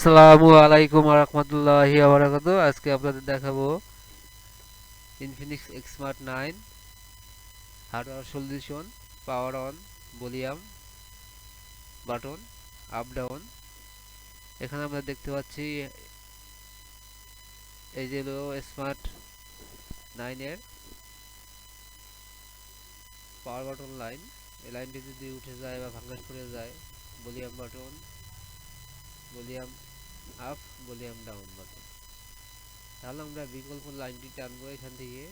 আসসালামু আলাইকুম রহমতুল্লাহি আবরাকাত আজকে আপনাদের দেখাবো Infinix smart nine hardware solution power on volume button up down এখানে আমরা দেখতে পাচ্ছি এই যে স্মার্ট নাইনের পাওয়ার বাটন লাইন এই লাইনটি যদি উঠে যায় বা ভাঙ্গাস করে যায় volume button volume up volume down button তাহলে আমরা বিকল্প লাইনটি টানবো এখান থেকে।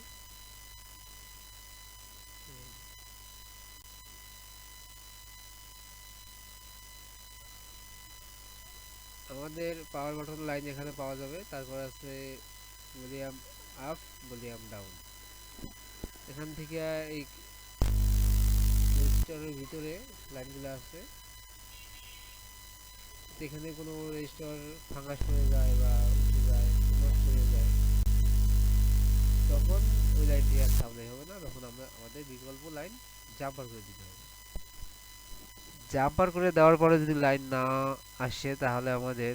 আমাদের পাওয়ার বাটন লাইন এখানে পাওয়া যাবে, তারপর আছে ভলিউম আপ ভলিউম ডাউন এখান থেকে এই ভিতরে লাইনগুলো আছে। এখানে কোনো রেজিস্টার ফাঙ্গাস হয়ে যায় বা উঠে যায় নষ্ট হয়ে যায়। তখন ওই লাইনটি আর সামনে হবে না তখন আমরা আমাদের বিকল্প লাইন জাম্পার করে দিতে হবে। জাম্পার করে দেওয়ার পরে যদি লাইন না আসে তাহলে আমাদের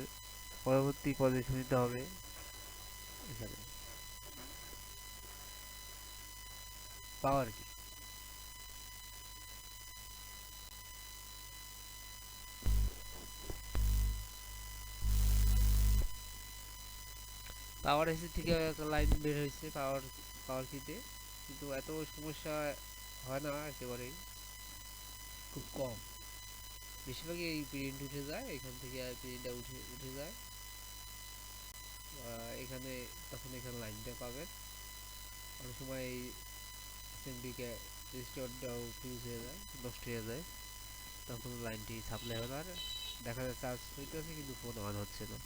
পরবর্তী পদক্ষেপ নিতে হবে। এখানে। পাওয়ার কি পাওয়ার এসি থেকে একটা লাইন বের হয়েছে পাওয়ার পাওয়ার কিতে কিন্তু এত সমস্যা হয় না একেবারেই। খুব কম। বেশিরভাগই এই প্রিন্ট উঠে যায় এখান থেকে আর প্রিন্টটা উঠে উঠে যায়। এখানে তখন এখানে লাইনটা পাবেন। অনেক সময় এই এসএমডিকে রেজিস্টারটাও ফিউজ হয়ে যায় নষ্ট হয়ে যায়। তখন লাইনটি সাপ্লাই হবে না আর দেখা যাচ্ছে চার্জ হইতেছে কিন্তু ফোন অন হচ্ছে না।